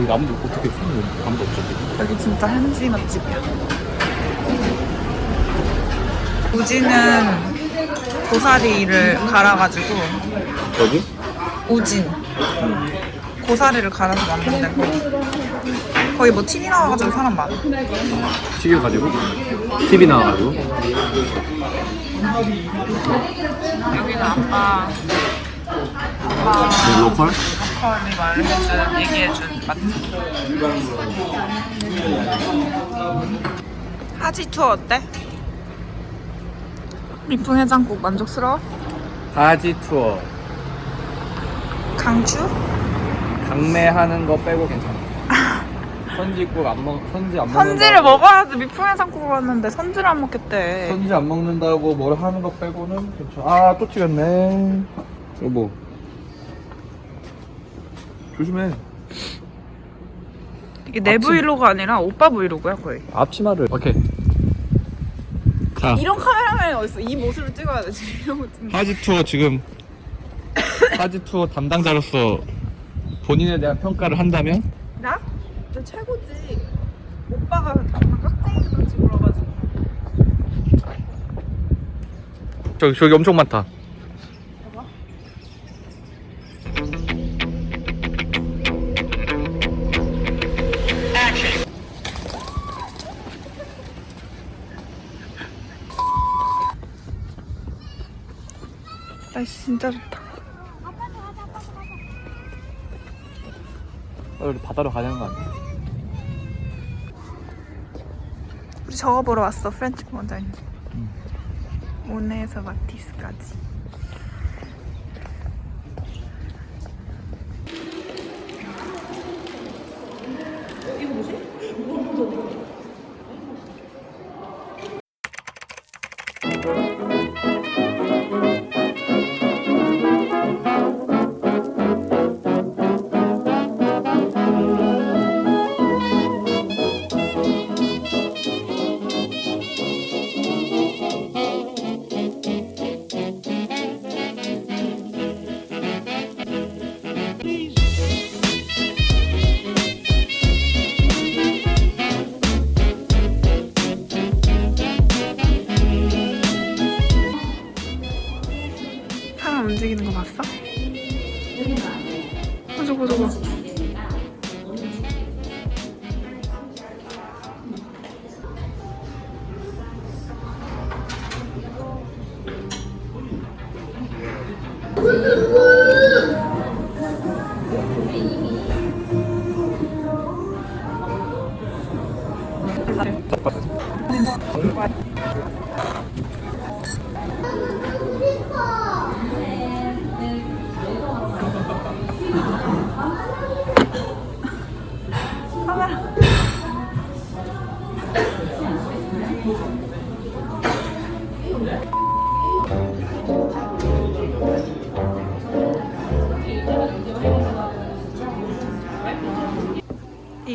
여기 아무도 어떻게 사는 아무도 없죠. 여기 진짜 현지 맛집이야. 우진은 고사리를 갈아가지고 여기? 우진 고사리를 갈아서 만든 데고 거기 뭐 TV 나와가지고 사람 많아. 튀겨가지고 TV 나와가지고 여기는 아빠 네, 로컬? 로컬이 말해준 얘기해준 맛집. 하지 투어 어때? 미풍 해장국 만족스러워? 하지 투어 강추? 강매하는 거 빼고 괜찮아. 선지국 안 먹, 선지 안 먹는다. 선지를 먹어야지 미풍 해장국을 왔는데 선지를 안 먹겠대. 선지 안 먹는다고 뭘 하는 거 빼고는 괜찮아. 아, 또 튀겼네. 여보. 조심해. 이게 내 아침- 브이로그 아니라 오빠 브이로그야 거의. 앞치마를. 오케이. 자, 이런 카메라맨이 어딨어? 이 모습을 찍어야 돼 지금 이런 거 찍는. 하지 투어 지금 하지 투어 담당자로서 본인에 대한 평가를 한다면 나? 너 최고지. 오빠가 다 깍쟁이 같이 굴어가지고. 저기 저기 엄청 많다. 날씨 진짜 좋다. 어, 우리 바다로 가야 되는 거 아니야? 우리 저거 보러 왔어 프렌치 원장님. 모네에서 마티스까지.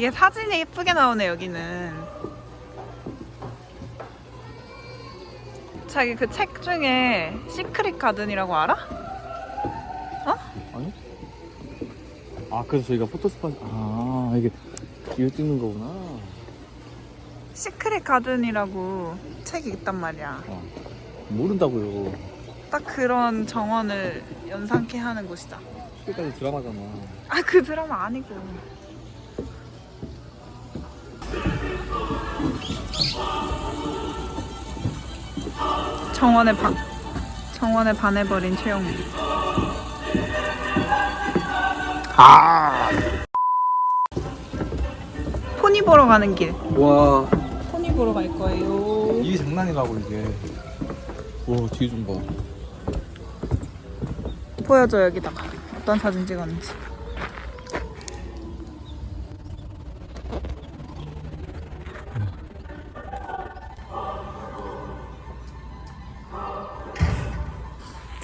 이게 사진이 예쁘게 나오네 여기는. 자기 그 책 중에 시크릿 가든이라고 알아? 아니? 아 그래서 저희가 포토스팟 아 이게 이거 찍는 거구나. 시크릿 가든이라고 책이 있단 말이야. 아, 모른다고요. 딱 그런 정원을 연상케 하는 곳이다. 끝까지 드라마잖아. 아 그 드라마 아니고. 정원에 반 정원에 반해버린 최영미. 아. 포니 보러 가는 길. 와 포니 보러 갈 거예요. 이게 장난이라고 이게. 와 뒤에 좀 봐. 보여줘 여기다가 어떤 사진 찍었는지.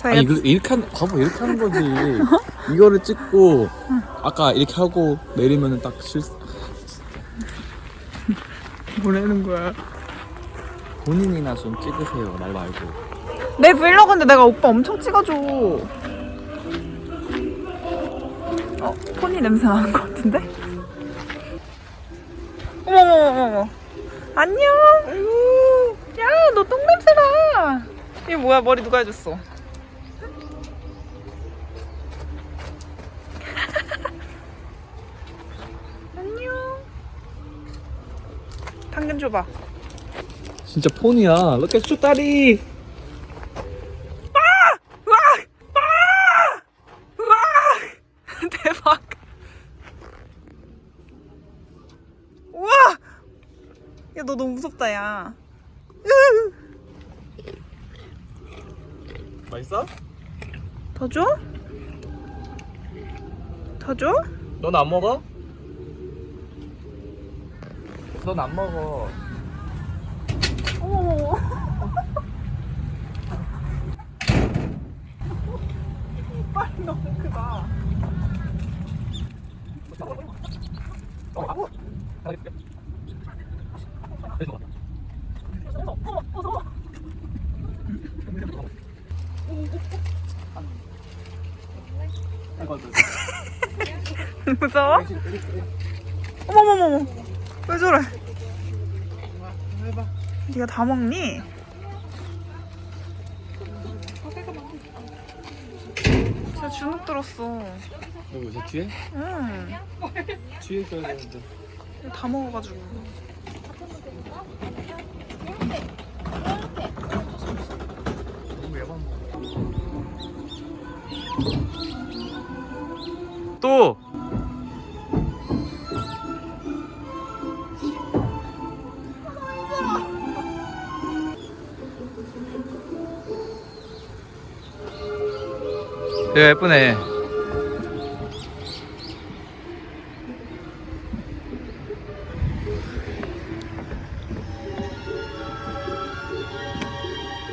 저희가 아니 그 이렇게 한 봐봐 이렇게 하는 거지. 이거를 찍고 아까 이렇게 하고 내리면은 딱 실. 뭐라는 거야? 본인이나 좀 찍으세요 말 말고. 내 브이로그인데 내가 오빠 엄청 찍어줘. 어, 포니 냄새 나는 것 같은데? 어머머머머. 안녕. 야, 너 똥 냄새 나. 이게 뭐야? 머리 누가 해줬어? 안녕. 당근 줘봐. 진짜 폰이야. Look at you! 아! 우와! 대박. 우와! 야, 너 너무 무섭다, 야. 으! 맛있어? 더 줘? 더 줘? 넌 안 먹어? 넌 안 먹어. 어머. 빨리 너무 크다. 무서워? 어머머머머. 왜 저래? 네가 다 먹니? 진짜 주눅 들었어. 여기 저 뒤에? 응. 뒤에 있어야 되는데. 다 먹어가지고. 너 또! 얘 예쁘네.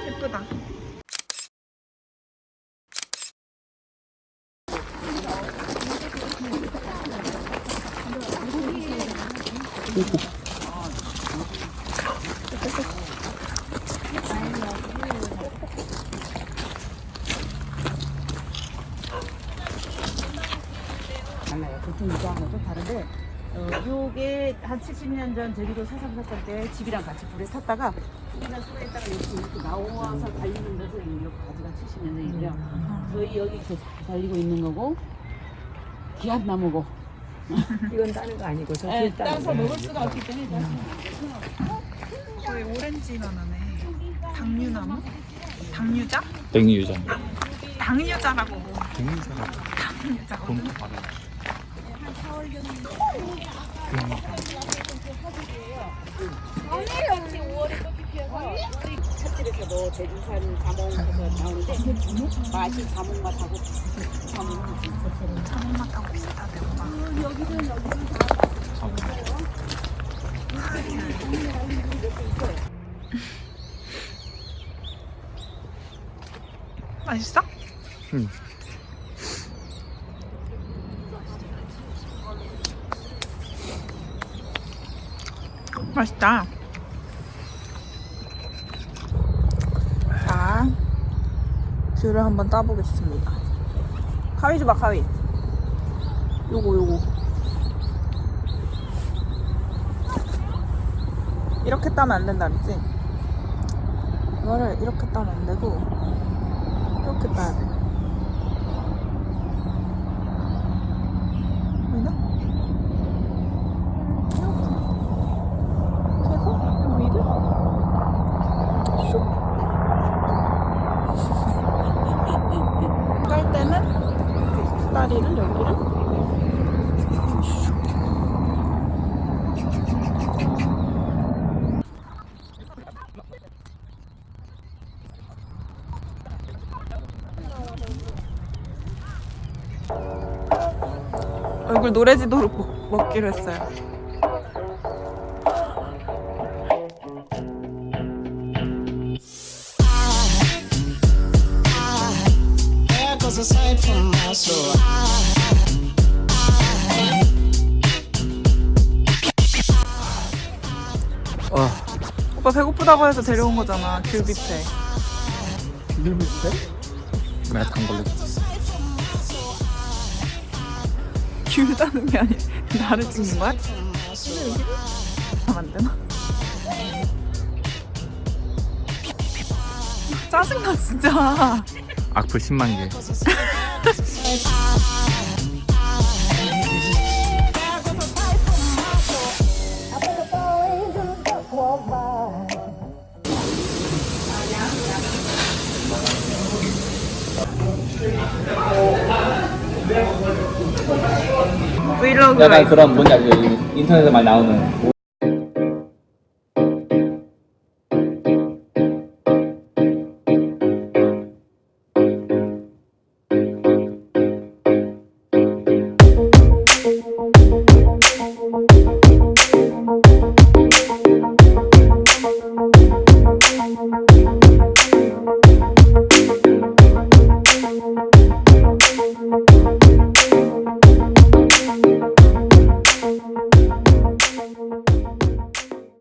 예쁘다. 달라요. 보통 이거하고는 좀 다른데 어, 요게 한 70년 전 제주도 사상 사건 때 집이랑 같이 불에 탔다가 집이랑 수거했다가 이렇게, 이렇게 나와서 달리는 것을 이렇게 가지가 70년 전이고요. 저희 여기 이렇게 잘 달리고 있는 거고 귀한 나무고 이건 다른 거 아니고 저 다른 따서 거. 먹을 수가 없기 때문에 따서 거의 오렌지 만 하네. 당류나무? 당류자? 백리유장. 당류자라고. 백리유장. 당류자. 본토 바다. 맛있어? 응. 맛있다. 자, 귤을 한번 따보겠습니다. 가위 줘봐, 가위. 요거, 요거. 이렇게 따면 안 된다 그랬지? 이거를 이렇게 따면 안 되고, 이렇게 따야 돼. 보이나? 이렇게 해서 위를 슉 깔 때는 다리를 여기를 얼굴 노래지도록 먹, 먹기로 했어요. 와. 오빠 배고프다고 해서 데려온 거잖아. 귤 뷔페. 귤 밑에? 내가 당 걸렸 따는 게 아니라 나를 찍는 거야? 만드나? 짜증나 진짜. 악플 10만 개. 브이로그가 있어. 그런 뭔지 알죠? 인터넷에 많이 나오는